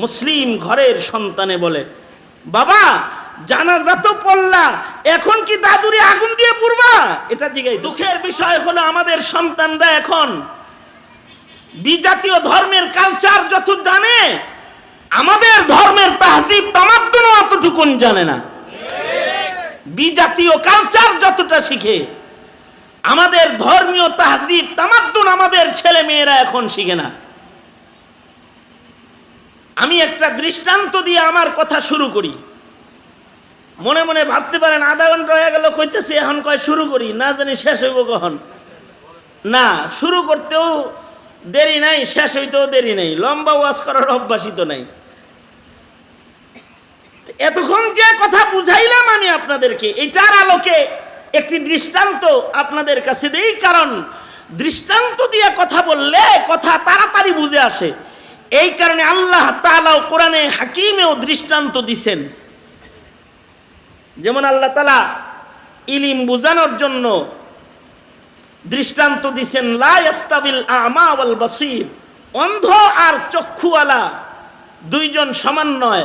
মুসলিম ঘরের সন্তানে বলে, বাবা, জানাজা তো পড়লা, এখন কি দাদুরে আগুন দিয়ে পুরবা এটা জিগাই দুঃখের বিষয় হলো আমাদের সন্তানরা এখন বিজাতীয় ধর্মের কালচার যত জানে, আমাদের ধর্মের তাহজিব তামাদ্দুন অতটুকুন জানে না। বিজাতীয় কালচার যতটা শিখে, আমাদের ধর্মীয় তাহজিব তামাদ্দুন আমাদের ছেলে মেয়েরা এখন শিখে না। আমি একটা দৃষ্টান্ত দিয়ে আমার কথা শুরু করি। মনে মনে ভাবতে পারেন, আধা ঘণ্টা হয়ে গেল, কইতেছি এখন কয় শুরু করি, না জানি শেষ হইব কখন। না, শুরু করতেও দেরি নাই, শেষ হইতেও দেরি নাই, লম্বা ওয়াজ করার অভ্যাসই তো নাই। এতক্ষণ যে কথা বুঝাইলাম আমি আপনাদেরকে, এটার আলোকে একটি দৃষ্টান্ত আপনাদের কাছে দেই, কারণ দৃষ্টান্ত দিয়ে কথা বললে কথা তাড়াতাড়ি বুঝে আসে। এই কারণে আল্লাহ তাআলাও কোরআনে হাকিমেও দৃষ্টান্ত দিছেন। যেমন আল্লাহ তালা ইলিম বুঝানোর জন্য দৃষ্টান্ত দিছেন, লা ইয়াস্তাবিল আমা ওয়াল বাসির অন্ধ আর চক্ষুওয়ালা দুইজন সমান নয়।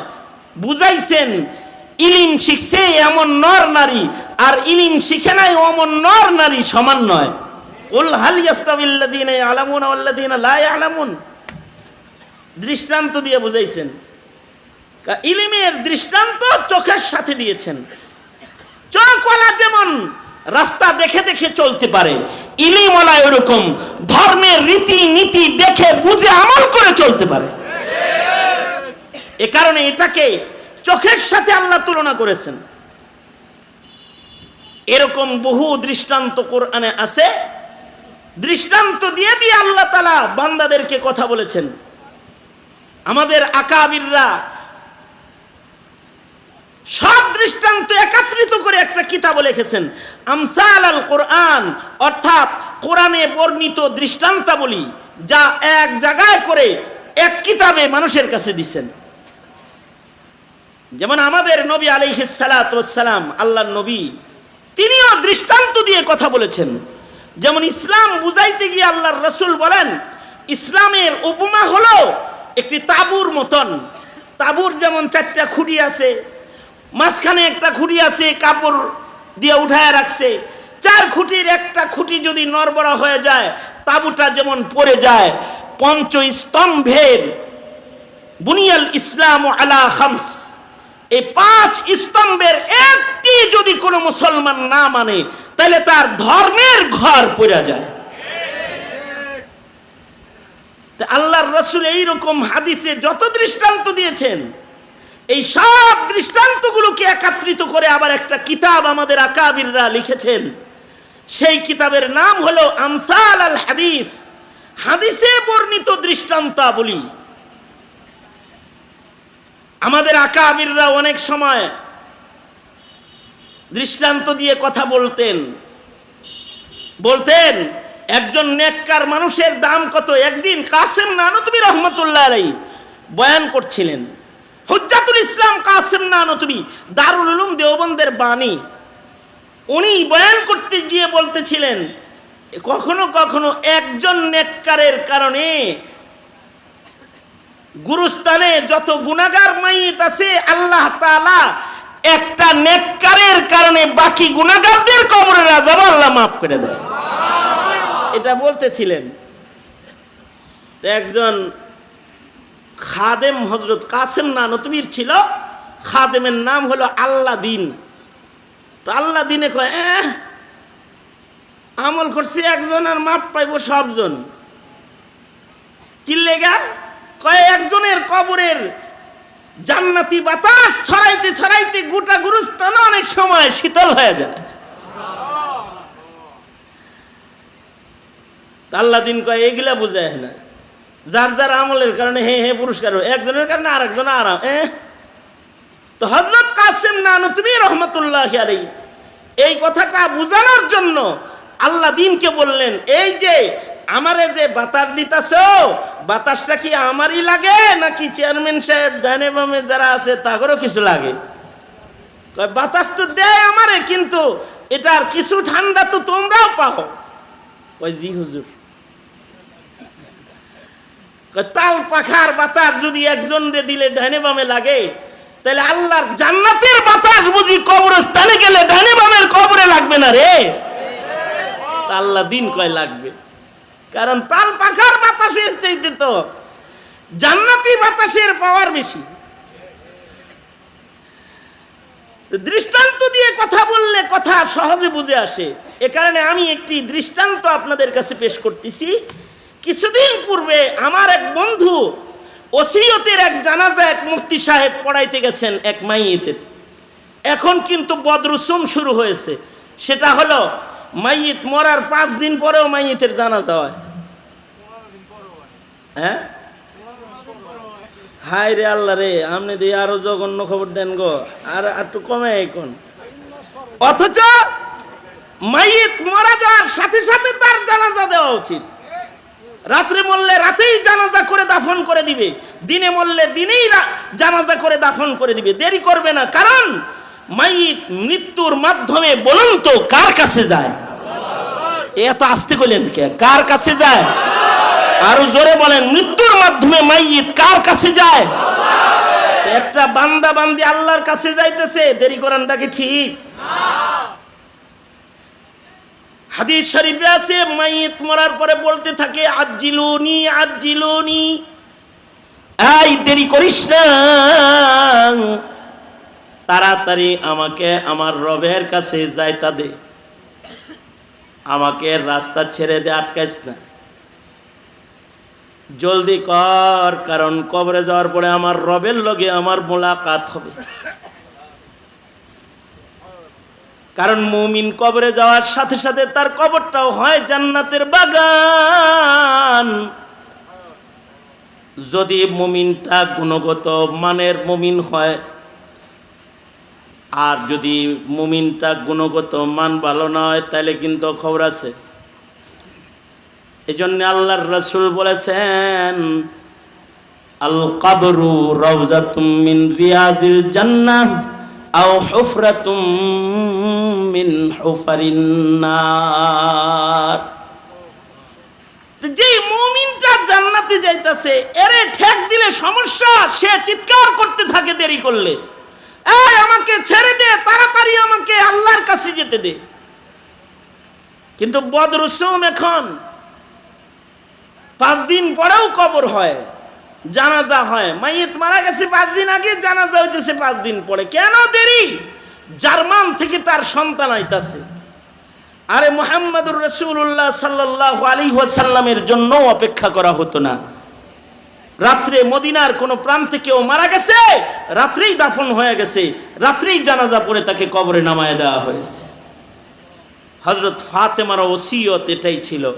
বুঝাইছেন, ইলিম শিখছে এমন নর নারী, আর ইলিম শিখে নাই অমন নর নারী সমান নয়। উল হাল ইয়াস্তাবিল্লাযীনা ইয়ালামুনা ওয়াল্লাযীনা লা ইয়ালামুন দৃষ্টান্ত দিয়ে বুঝাইছেন। ইলিমের দৃষ্টান্ত চোখের সাথে দিয়েছেন। চোখওয়ালা যেমন রাস্তা দেখে দেখে চলতে পারে, ইলিমওয়ালা এরকম ধর্মের রীতি নীতি দেখে বুঝে আমল করে চলতে পারে। এ কারণে এটাকে চোখের সাথে আল্লাহ তুলনা করেছেন। এরকম বহু দৃষ্টান্ত কোরআনে আছে। দৃষ্টান্ত দিয়ে দিয়ে আল্লাহ তালা বান্দাদেরকে কথা বলেছেন। আমাদের আকাবিররা সব দৃষ্টান্ত একত্রিত করে একটা কিতাব লিখেছেন। আমসাল আল কোরআন, অর্থাৎ কোরআনে বর্ণিত দৃষ্টান্তাবলী যা এক জায়গায় করে এক কিতাবে মানুষের কাছে দিচ্ছেন। যেমন আমাদের নবী আলাইহিসালাম আল্লাহ নবী, তিনিও দৃষ্টান্ত দিয়ে কথা বলেছেন। যেমন ইসলাম বুঝাইতে গিয়ে আল্লাহর রসুল বলেন, ইসলামের উপমা হলো একটি তাবুর মতন। তাবুর যেমন চারটা খুঁটি আছে, মাঝখানে একটা খুঁটি আছে, কাপড় দিয়ে উঠায় রাখছে। চার খুঁটির একটা খুঁটি যদি নরবরা হয়ে যায়, তাবুটা যেমন পড়ে যায় পঞ্চ স্তম্ভের বুনিয়াল ইসলাম আলা খামস। এই পাঁচ স্তম্ভের একটি যদি কোনো মুসলমান না মানে তাহলে তার ধর্মের ঘর পড়ে যায় তা রসুল এইরকম হাদিসে যত দৃষ্টান্ত দিয়েছেন, এই সব দৃষ্টান্তগুলোকে একত্রিত করে আবার একটা কিতাব আমাদের আকাবিররা লিখেছেন। সেই কিতাবের নাম হলো আমসাল আল হাদিস, হাদিসে বর্ণিত দৃষ্টান্তাবলী। আমাদের আকাবিররা অনেক সময় দৃষ্টান্ত দিয়ে কথা বলতেন। বলতেন একজন নেককার মানুষের দাম কত? একদিন কাসেম নানতবি রহমতুল্লাহ আলাই বয়ান করছিলেন। হুজ্জাতুল ইসলাম কাসেম নানতবি, দারুল উলুম দেওবন্দের বাণী। উনি বয়ান করতে গিয়ে বলতেছিলেন, কখনো কখনো একজন নেককারের কারণে গুরুস্থানে যত গুনাগার মাইত আছে, আল্লাহ তাআলা একটা নেককারের কারণে বাকি গুনাগারদের কবরের আযাব আল্লাহ মাফ করে দেয়। এটা বলতেছিলেন। একজন খাদেম হজরত কাসেম না নানতবীর ছিল। খাদেমের নাম হলো আল্লাহ দিন তো আল্লাহ দিনে কয় "এহ, আমল করছে একজন আর মাপ পাইব সবজন। কি লেগা? কয় একজনের কবরের জান্নাতি বাতাস ছড়াইতে ছড়াইতে গোটা গুরুস্থান অনেক সময় শীতল হয়ে যায়। আল্লাহ দিন কয় এগুলা বুঝায় না। যার যার আমলের কারণে হে হে পুরস্কার একজনের কারণে আর একজন আরাম। এ? তো হজরত কাসেম নানু, তুমি রহমতুল্লাহ আলাই এই কথাটা বোঝানোর জন্য আল্লাহ দিনকে বললেন, এই যে আমারে যে বাতাস দিতাছ, বাতাসটা কি আমারই লাগে নাকি চেয়ারম্যান সাহেব ডানে বামে যারা আছে তাদেরও কিছু লাগে? বাতাস তো দেয় আমারে, কিন্তু এটার কিছু ঠান্ডা তো তোমরাও পাও। ওই জি হুজুর। তাল পাখার বাতাস যদি একজন রে দিলে ডানে বামে লাগে, তাহলে আল্লাহর জান্নাতের বাতাস বুঝি কবরস্থানে গেলে ডানে বামের কবরে লাগবে না রে? আল্লাহ দিন কয় লাগবে। কারণ তাল পাখার বাতাসের চাইতে তো জান্নাতি বাতাসের পাওয়ার বেশি। দৃষ্টান্ত দিয়ে কথা বললে কথা সহজে বুঝে আসে। এ কারণে আমি একটি দৃষ্টান্ত আপনাদের কাছে পেশ করতেছি। কিছুদিন পূর্বে আমার এক বন্ধু ওসিয়তের এক জানাজা এক মুফতি সাহেব পড়াইতে গেছেন এক মাইয়েতের। এখন কিন্তু বদরুসুম শুরু হয়েছে। সেটা হলো মাইয়িত মরার পাঁচ দিন পরেও মাইয়িতের জানাজা হয়। হ্যাঁ? হাই রে আল্লাহ রে, আপনি দিয়ে আরও জঘন্য খবর দেন গো। আর একটু কমে এখন। অথচ মাইয়িত মরা যাওয়ার সাথে সাথে তার জানাজা দেওয়া উচিত। রাত্রে মরলে রাতেই জানাজা করে দাফন করে দিবে। দিনে মরলে দিনেই জানাজা করে দাফন করে দিবে। দেরি করবে না। কারণ মাইয়িত মৃত্যুর মাধ্যমে বলুন তো, কার কাছে যায়? এত আসতে করলেন কে? কার কাছে যায়? আরও জোরে বলেন, মৃত্যুর মাধ্যমে মাইয়িত কার কাছে যায়? একটা বান্দা বান্দি আল্লাহর কাছে যাইতেছে, দেরি করানটা কি ঠিক? হাদিস শরীফে আছে মাইয়িত মরার পরে বলতে থাকে আজিলুনি আজিলুনি এই, দেরি করিস না। তাড়াতাড়ি আমাকে আমার রবের কাছে যাইতা দে। আমাকে রাস্তা ছেড়ে দে, আটকাইস না। জলদি কর, কারণ কবরে যাওয়ার পরে আমার রবের লগে আমার মোলাকাত হবে। কারণ মুমিন কবরে যাওয়ার সাথে সাথে তার কবরটাও হয় জান্নাতের বাগান। যদি মুমিনটা গুণগত মানের মুমিন হয়, আর যদি মুমিনটা গুণগত মান ভালো না হয়, তাহলে কিন্তু খবর আছে। এই জন্য আল্লাহর রসুল বলেছেন আল কাবরু রওজাতুম মিন রিয়াজিল জান্নাহ। আও হুফরাতুম মিন হুফারিন নার। যে মুমিনটা জান্নাতে যাইতাছে, এরে ঠেক দিলে সমস্যা, সে চিৎকার করতে থাকে দেরি করলে। এই আমাকে ছেড়ে দে, তাড়াতাড়ি আমাকে আল্লাহর কাছে যেতে দে। কিন্তু বদরুসুম এখন পাঁচ দিন পরেও কবর হয়। জানাজা হয়। মাইয়েত মারা গেছে পাঁচ দিন আগে, জানাজা হইতেছে পাঁচ দিন পরে। কেন দেরি? জার্মান থেকে তার সন্তান আইতাছে। আরে মোহাম্মদুর রসুল্লাহ সাল্লাহ আলী ওয়াসাল্লামের জন্য অপেক্ষা করা হতো না। রাত্রে মদিনার কোনো প্রান্তে কেউ মারা গেছে, রাত্রেই দাফন হয়ে গেছে, রাত্রেই জানাজা পড়ে তাকে কবরে নামায় দেওয়া হয়েছে। হজরত ফাতেমার ওসিয়ত এটাই ছিল।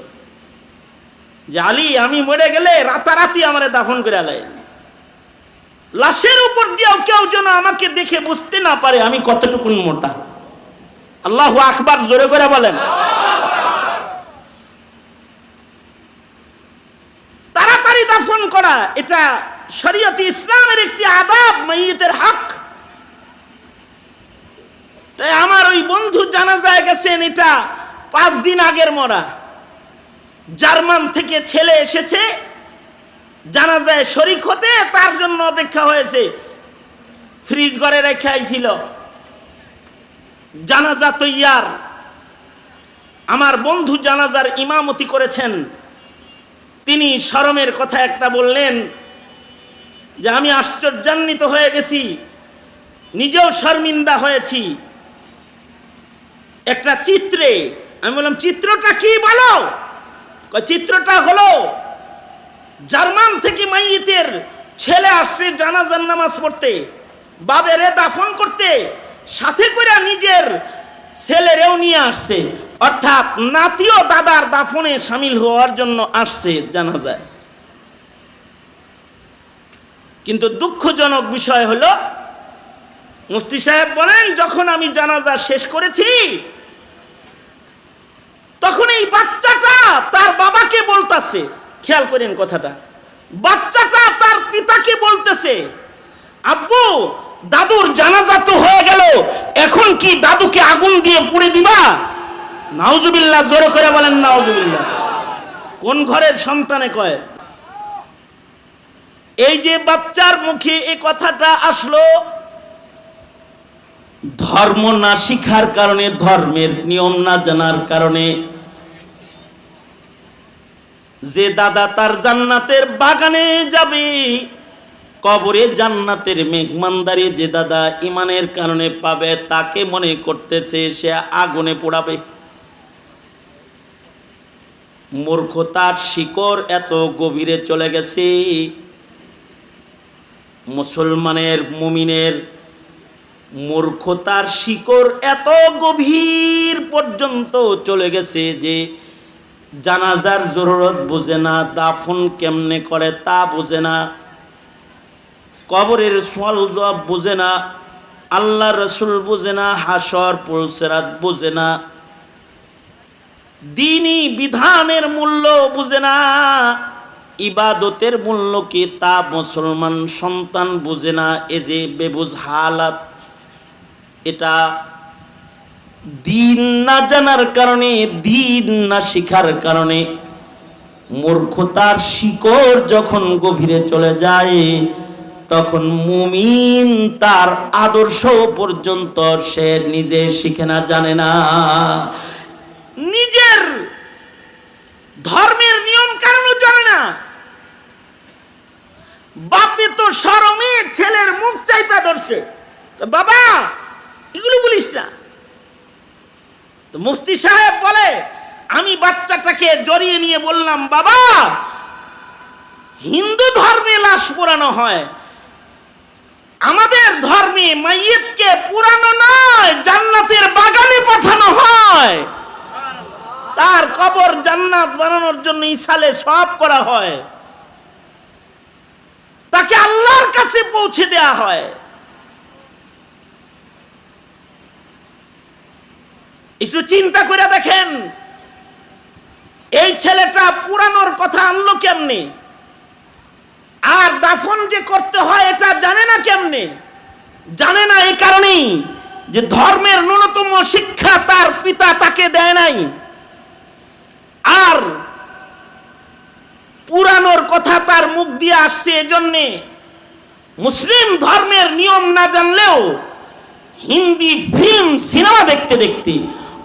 যে আলী, আমি মরে গেলে রাতারাতি আমারে দাফন করে আলাই। লাশের উপর দিয়েও কেউ যেন আমাকে দেখে বুঝতে না পারে আমি কতটুকুন মোটা। আল্লাহ আকবার, জোরে করে বলেন। তাড়াতাড়ি দাফন করা, এটা শরীয়তে ইসলামের একটি আদাব, মাইয়িতের হক। তাই আমার ওই বন্ধু জানা যায় গেছেন, এটা পাঁচ দিন আগের মরা। জার্মান থেকে ছেলে এসেছে জানা যায় শরিক হতে তার জন্য অপেক্ষা হয়েছে। ফ্রিজ ঘরে রেখে আইছিল। জানাজা তৈয়ার। আমার বন্ধু জানাজার ইমামতি করেছেন। তিনি শরমের কথা একটা বললেন যে, আমি আশ্চর্যান্বিত হয়ে গেছি। নিজেও শর্মিন্দা হয়েছি। একটা চিত্রে। আমি বললাম, চিত্রটা কি বলো? চিত্রটা হলো জার্মান থেকে মাইয়েতের ছেলে আসছে জানাজার নামাজ পড়তে। বাবেরে দাফন করতে, সাথে করে নিজের ছেলেরেও নিয়ে আসছে। অর্থাৎ নাতিও দাদার দাফনে সামিল হওয়ার জন্য আসছে জানা যায় কিন্তু দুঃখজনক বিষয় হলো, মুফতি সাহেব বলেন, যখন আমি জানাজা শেষ করেছি তখন এই বাচ্চাটা তার বাবাকে বলতাছে, খেয়াল করেন কথাটা, বাচ্চাটা তার পিতাকে বলতেছে, আব্বু, দাদুর জানাজা তো হয়ে গেল, এখন কি দাদুকে আগুন দিয়ে পুড়ে দিবা? নাউজুবিল্লাহ, জোরে করে বলেন, নাউজুবিল্লাহ। কোন ঘরের সন্তানে কয়, এই যে বাচ্চার মুখে এই কথাটা আসলো, ধর্ম না শিখার কারণে, ধর্মের নিয়ম না জানার কারণে যে দাদা তার জান্নাতের বাগানে যাবে, কবরে জান্নাতের মেঘমানদারি যে দাদা ইমানের কারণে পাবে, তাকে মনে করতেছে সে আগুনে পোড়াবে। মূর্খতার শিকড় এত গভীরে চলে গেছে। মুসলমানের, মুমিনের মূর্খতার শিকড় এত গভীর পর্যন্ত চলে গেছে যে জানাজার জরুরত বোঝে না, দাফন কেমনে করে তা বোঝে না, কবরের সল জবাব বোঝে না, আল্লাহ রসুল বোঝে না, হাসর, পুলসেরাত বোঝে না দিনই বিধানের মূল্য বুঝে না, ইবাদতের মূল্য কি তা মুসলমান সন্তান বুঝে না, এ যে বেবুজ হালাত, এটা দিন না জানার কারণে, দিন না শিখার কারণে মূর্খতার শিকড় যখন গভীরে চলে যায়, তখন মুমিন তার আদর্শ পর্যন্ত সে নিজে শিখে না, জানে না। নিজের ধর্মের নিয়ম কারণ জানে না। বাপে তো সরমে, ছেলের মুখ চাইপা ধরছে। বাবা, এগুলো বলিস না। তো মুফতি সাহেব বলে, আমি বাচ্চাটাকে জড়িয়ে নিয়ে বললাম, বাবা, হিন্দু ধর্মে লাশ পোড়ানো হয়। আমাদের ধর্মে মাইয়েতকে পুরানো নয়, জান্নাতের বাগানে পাঠানো হয়। তার কবর জান্নাত বানানোর জন্য ইসালে সব করা হয়। তাকে আল্লাহর কাছে পৌঁছে দেয়া হয়। একটু চিন্তা করে দেখেন। এই ছেলেটা পুরানোর কথা আনলো কেমনে? আর দাফন যে করতে হয় এটা জানে না কেমনে? জানে না এই কারণেই যে ধর্মের ন্যূনতম শিক্ষা তার পিতা তাকে দেয় নাই। আর পুরানোর কথা তার মুখ দিয়ে আসছে এজন্যে মুসলিম ধর্মের নিয়ম না জানলেও হিন্দি ফিল্ম সিনেমা দেখতে দেখতে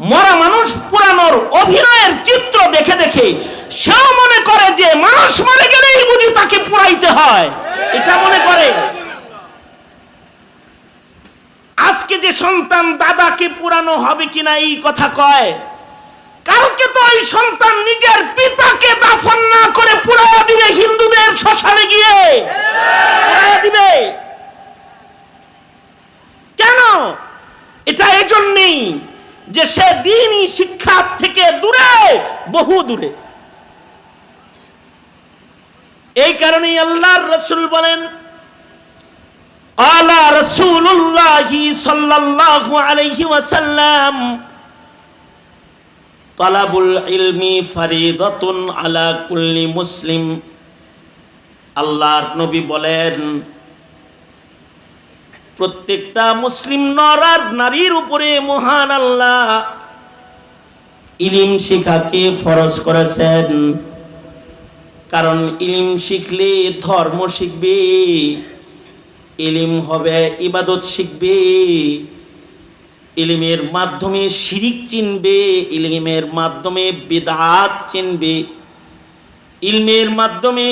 মরা মানুষ পুরানোর অভিনয়ের চিত্র দেখে দেখে সেও মনে করে যে মানুষ মরে গেলেই বুঝি তাকে পুরাইতে হয়। এটা মনে করে। আজকে যে সন্তান দাদাকে পুরানো হবে কিনা এই কথা কয়। কালকে তো ওই সন্তান নিজের পিতাকে দাফন না করে পুরাইয়া দিবে হিন্দুদের শ্মশানে গিয়ে। পুরাইয়া দিবে। কেন? এটা এজন্যই যে সে দিনই শিক্ষা থেকে দূরে, বহু দূরে। এই কারণেই আল্লাহর রসুল বলেন, আলা রসুল্লাহি সাল্লাল্লাহু আলাইহি ওয়াসাল্লাম তালাবুল ইলমি ফারিদাতুন আলা কুল্লি মুসলিম। আল্লাহর নবী বলেন প্রত্যেকটা মুসলিম নর আর নারীর উপরে মহান আল্লাহ ইলিম শিখাকে ফরজ করেছেন। কারণ ইলিম শিখলে ধর্ম শিখবে, ইলিম হবে, ইবাদত শিখবে, ইলিমের মাধ্যমে শিরিক চিনবে, ইলিমের মাধ্যমে বিদাত চিনবে, ইলমের মাধ্যমে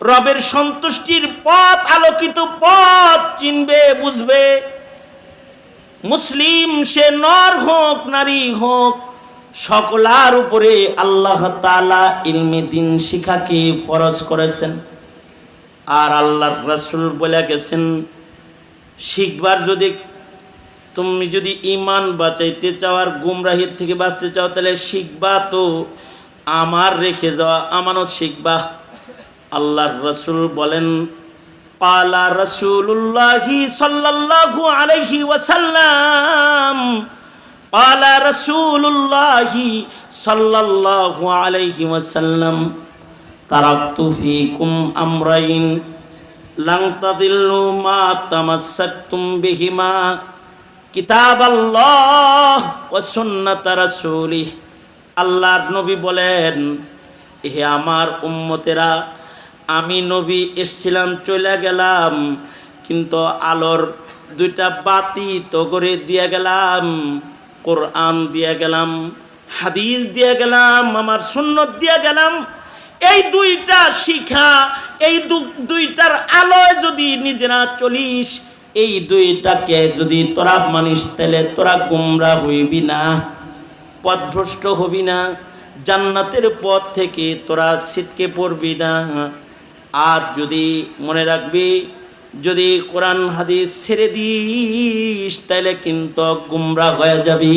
রবের সন্তুষ্টির পথ, আলোকিত পথ চিনবে, বুঝবে। মুসলিম সে নর হোক, নারী হোক সকলার উপরে আল্লাহ তালা ইলমে দিন শিখাকে ফরজ করেছেন। আর আল্লাহ রাসুল বলে গেছেন, শিখবার যদি তুমি যদি ইমান বাঁচাইতে চাও আর গুমরাহির থেকে বাঁচতে চাও, তাহলে শিখবা তো, আমার রেখে যাওয়া আমানত শিখবা। আল্লাহর রসুল বলেন পালা রসুল্লাহি সাল্লাল্লাহু আলাইহি ওয়াসাল্লাম পালা রসুল্লাহি সাল্লাল্লাহু আলাইহি ওয়াসাল্লাম, তারাকতু ফিকুম আমরাইন, লাং তাদিল্লু মা তামাসসাকতুম বিহিমা কিতাব আল্লাহ ও সুন্নাত রাসূলিহ। আল্লাহর নবী বলেন, হে আমার উম্মতেরা আমি নবী এসছিলাম, চলে গেলাম, কিন্তু আলোর দুইটা বাতি তো করে দিয়ে গেলাম, কোরআন দিয়ে গেলাম, হাদিস দিয়ে গেলাম, আমার সুন্নত দিয়ে গেলাম। এই দুইটা শিখা, এই দুইটার আলোয় যদি নিজেরা চলিস, এই দুইটাকে যদি তোরা মানিস, তাহলে তোরা গুমরা হইবি না, পথভ্রষ্ট হবি না, জান্নাতের পথ থেকে তোরা ছিটকে পড়বি না। আর যদি মনে রাখবি যদি কোরআন হাদিস ছেড়ে দিস তাহলে কিন্তু গুমরা হয়ে যাবি।